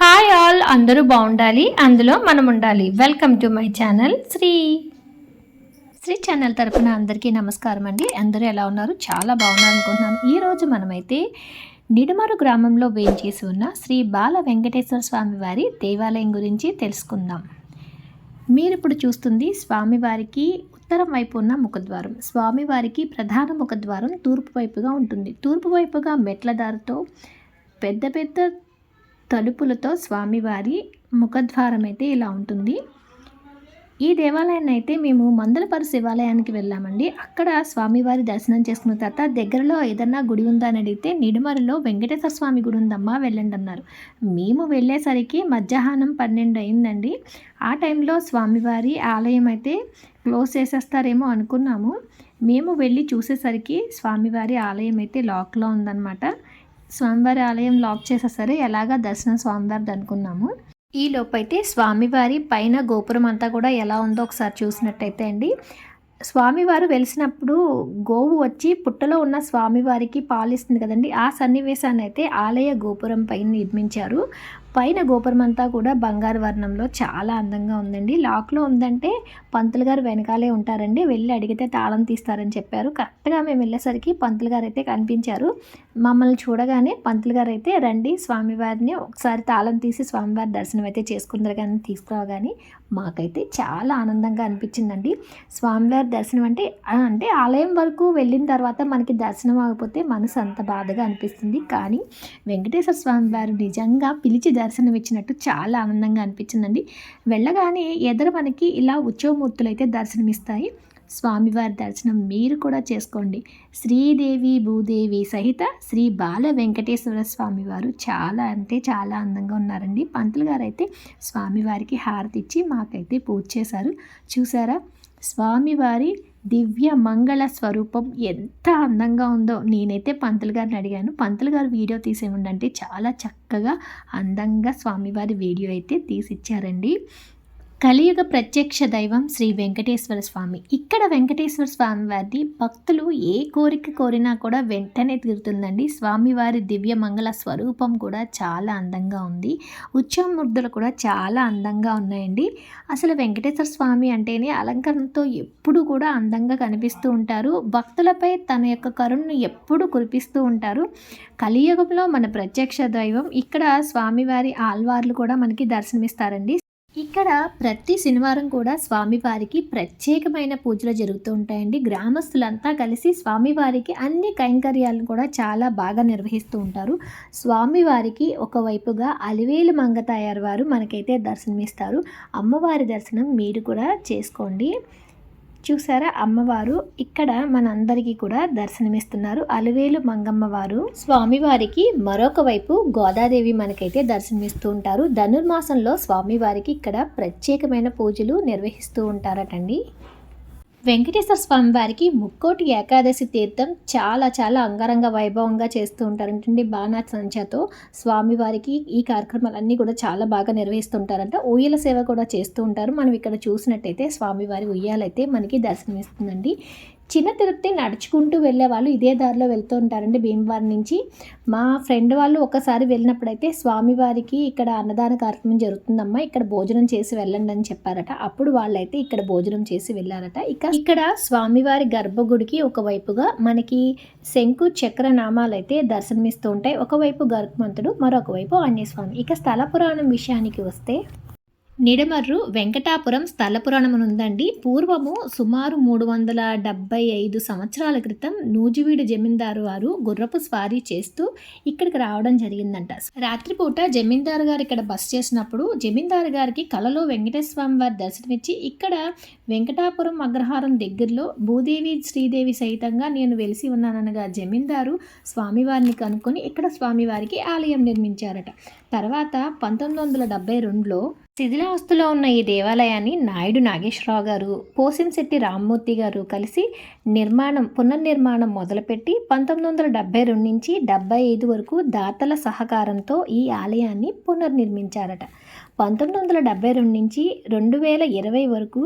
Hi all అందరూ బాగుండాలి అందులో మనం ఉండాలి. Welcome to my channel Sri. Sri channel తరఫున అందరికీ నమస్కారం అండి. అందరూ ఎలా ఉన్నారు? చాలా బాగున్నారు అనుకుంటున్నాను. ఈరోజు మనమైతే నిడమరు గ్రామంలో వేయించేసి ఉన్న శ్రీ బాల వెంకటేశ్వర స్వామి వారి దేవాలయం గురించి తెలుసుకుందాం. మీరు ఇప్పుడు చూస్తుంది స్వామివారికి ఉత్తరం వైపు ఉన్న ముఖద్వారం. స్వామివారికి ప్రధాన ముఖద్వారం తూర్పు వైపుగా ఉంటుంది. తూర్పు వైపుగా మెట్లదారితో పెద్ద పెద్ద తలుపులతో స్వామివారి ముఖద్వారం అయితే ఇలా ఉంటుంది. ఈ దేవాలయాన్ని అయితే మేము మందలపరు శివాలయానికి వెళ్ళామండి. అక్కడ స్వామివారి దర్శనం చేసుకున్న తర్వాత దగ్గరలో ఏదన్నా గుడి ఉందా అని అడిగితే నిడుమరలో వెంకటేశ్వర స్వామి గుడి ఉందమ్మా వెళ్ళండి అన్నారు. మేము వెళ్ళేసరికి మధ్యాహ్నం పన్నెండు అయిందండి. ఆ టైంలో స్వామివారి ఆలయం అయితే క్లోజ్ చేసేస్తారేమో అనుకున్నాము. మేము వెళ్ళి చూసేసరికి స్వామివారి ఆలయం అయితే లాక్లో ఉందన్నమాట. స్వామివారి ఆలయం లాక్ చేసేసరి ఎలాగా దర్శనం స్వామివారిది అనుకున్నాము. ఈ లోపైతే స్వామివారి పైన గోపురం అంతా కూడా ఎలా ఉందో ఒకసారి చూసినట్టయితే అండి. స్వామివారు వెలిసినప్పుడు గోవు వచ్చి పుట్టలో ఉన్న స్వామివారికి పాలిస్తుంది కదండి. ఆ సన్నివేశాన్ని అయితే ఆలయ గోపురం పైన నిర్మించారు. పైన గోపురం అంతా కూడా బంగారు వర్ణంలో చాలా అందంగా ఉందండి. లాక్లో ఉందంటే పంతులు గారు వెనకాలే ఉంటారండి. వెళ్ళి అడిగితే తాళం తీస్తారని చెప్పారు. కరెక్ట్గా మేము వెళ్ళేసరికి పంతులు గారు అయితే కనిపించారు. మమ్మల్ని చూడగానే పంతులు గారు అయితే రండి స్వామివారిని ఒకసారి తాళం తీసి స్వామివారి దర్శనం అయితే చేసుకుందరు కానీ తీసుకురాగానే మాకైతే చాలా ఆనందంగా అనిపించిందండి. స్వామివారి దర్శనం అంటే అంటే ఆలయం వరకు వెళ్ళిన తర్వాత మనకి దర్శనం ఆగిపోతే మనసు అంత బాధగా అనిపిస్తుంది. కానీ వెంకటేశ్వర స్వామివారు నిజంగా పిలిచి దర్శనం ఇచ్చినట్టు చాలా ఆనందంగా అనిపించిందండి. వెళ్ళగానే ఎదర మనకి ఇలా ఉత్సవమూర్తులు అయితే దర్శనమిస్తాయి. స్వామివారి దర్శనం మీరు కూడా చేసుకోండి. శ్రీదేవి భూదేవి సహిత శ్రీ బాల వెంకటేశ్వర స్వామివారు చాలా అంటే చాలా అందంగా ఉన్నారండి. పంతులు గారు అయితే స్వామివారికి హారతి ఇచ్చి మాకైతే పూజ చేశారు. చూసారా? స్వామివారి దివ్య మంగళ స్వరూపం ఎంత అందంగా ఉందో నేనైతే పంతులు గారిని అడిగాను. పంతులు గారు వీడియో తీసేమంటే చాలా చక్కగా అందంగా స్వామివారి వీడియో అయితే తీసిచ్చారండి. కలియుగ ప్రత్యక్ష దైవం శ్రీ వెంకటేశ్వర స్వామి. ఇక్కడ వెంకటేశ్వర స్వామి వారిది భక్తులు ఏ కోరిక కోరినా కూడా వెంటనే తీరుతుందండి. స్వామివారి దివ్య మంగళ స్వరూపం కూడా చాలా అందంగా ఉంది. ఉత్సవమూర్తులు కూడా చాలా అందంగా ఉన్నాయండి. అసలు వెంకటేశ్వర స్వామి అంటేనే అలంకరణతో ఎప్పుడు కూడా అందంగా కనిపిస్తూ ఉంటారు. భక్తులపై తన యొక్క కరుణను ఎప్పుడు కురిపిస్తూ ఉంటారు. కలియుగంలో మన ప్రత్యక్ష దైవం ఇక్కడ స్వామివారి ఆల్వార్లు కూడా మనకి దర్శనమిస్తారండి. ఇక్కడ ప్రతి శనివారం కూడా స్వామివారికి ప్రత్యేకమైన పూజలు జరుగుతూ ఉంటాయండి. గ్రామస్తులంతా కలిసి స్వామివారికి అన్ని కైంకర్యాలను కూడా చాలా బాగా నిర్వహిస్తూ ఉంటారు. స్వామివారికి ఒకవైపుగా అలివేలు మంగతాయారు వారు మనకైతే దర్శనమిస్తారు. అమ్మవారి దర్శనం మీరు కూడా చేసుకోండి. చూసారా? అమ్మవారు ఇక్కడ మనందరికీ కూడా దర్శనమిస్తున్నారు. అలివేలు మంగమ్మ వారు స్వామివారికి మరొక వైపు గోదాదేవి మనకైతే దర్శనమిస్తూ ఉంటారు. ధనుర్మాసంలో స్వామివారికి ఇక్కడ ప్రత్యేకమైన పూజలు నిర్వహిస్తూ ఉంటారటండి. వెంకటేశ్వర స్వామి వారికి ముక్కోటి ఏకాదశి తీర్థం చాలా చాలా అంగరంగ వైభవంగా చేస్తూ ఉంటారంటండి బాణా సంచతో స్వామివారికి ఈ కార్యక్రమాలన్నీ కూడా చాలా బాగా నిర్వహిస్తుంటారంట. ఉయ్యల సేవ కూడా చేస్తూ ఉంటారు. మనం ఇక్కడ చూసినట్టయితే స్వామివారి ఉయ్యాలైతే మనకి దర్శనమిస్తుందండి. చిన్న తిరుపతి నడుచుకుంటూ వెళ్ళే వాళ్ళు ఇదే దారిలో వెళ్తూ ఉంటారండి భీమవరం నుంచి. మా ఫ్రెండ్ వాళ్ళు ఒకసారి వెళ్ళినప్పుడైతే స్వామివారికి ఇక్కడ అన్నదాన కార్యక్రమం జరుగుతుందమ్మా ఇక్కడ భోజనం చేసి వెళ్ళండి అని చెప్పారట. అప్పుడు వాళ్ళైతే ఇక్కడ భోజనం చేసి వెళ్ళారట. ఇక ఇక్కడ స్వామివారి గర్భగుడికి ఒకవైపుగా మనకి శంకు చక్ర నామాలు అయితే దర్శనమిస్తూ ఉంటాయి. ఒకవైపు గరుత్మంతుడు మరొకవైపు ఆంజనేయ స్వామి ఇక స్థల పురాణం విషయానికి వస్తే నిడమర్రు వెంకటాపురం స్థల పురాణం ఉందండి. పూర్వము సుమారు మూడు వందల డెబ్బై ఐదు సంవత్సరాల క్రితం నూజివీడు జమీందారు వారు గుర్రపు స్వారీ చేస్తూ ఇక్కడికి రావడం జరిగిందంట. రాత్రిపూట జమీందారు గారు ఇక్కడ బస్ చేసినప్పుడు జమీందారు గారికి కలలో వెంకటేశ్వరం వారి దర్శనమిచ్చి ఇక్కడ వెంకటాపురం అగ్రహారం దగ్గరలో భూదేవి శ్రీదేవి సహితంగా నేను వెలిసి ఉన్నాననగా జమీందారు స్వామివారిని కనుక్కొని ఇక్కడ స్వామివారికి ఆలయం నిర్మించారట. తర్వాత పంతొమ్మిది వందల డెబ్బై రెండులో శిథిలావస్థలో ఉన్న ఈ దేవాలయాన్ని నాయుడు నాగేశ్వరరావు గారు పోసింశెట్టి రామ్మూర్తి గారు కలిసి నిర్మాణం పునర్నిర్మాణం మొదలుపెట్టి పంతొమ్మిది వందల డెబ్బై రెండు నుంచి డెబ్బై ఐదు వరకు దాతల సహకారంతో ఈ ఆలయాన్ని పునర్నిర్మించారట. పంతొమ్మిది వందల డెబ్బై రెండు నుంచి రెండు వేల ఇరవై వరకు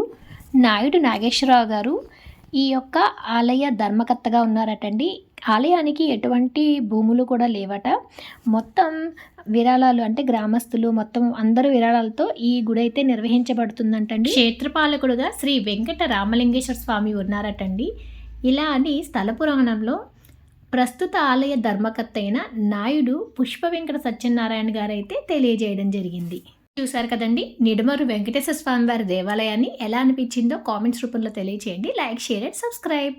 నాయుడు నాగేశ్వరరావు గారు ఈ యొక్క ఆలయ ధర్మకర్తగా ఉన్నారటండి. ఆలయానికి ఎటువంటి భూములు కూడా లేవట. మొత్తం విరాళాలు అంటే గ్రామస్తులు మొత్తం అందరూ విరాళాలతో ఈ గుడి అయితే నిర్వహించబడుతుందంటండి. క్షేత్రపాలకుడుగా శ్రీ వెంకట రామలింగేశ్వర స్వామి ఉన్నారటండి. ఇలా అని స్థల పురాణంలో ప్రస్తుత ఆలయ ధర్మకర్త అయిన నాయుడు పుష్ప వెంకట సత్యనారాయణ గారు అయితే తెలియజేయడం జరిగింది. చూసారు కదండి నిడమరు వెంకటేశ్వర స్వామి వారి దేవాలయాన్ని ఎలా అనిపించిందో కామెంట్స్ రూపంలో తెలియచేయండి. Like share and subscribe.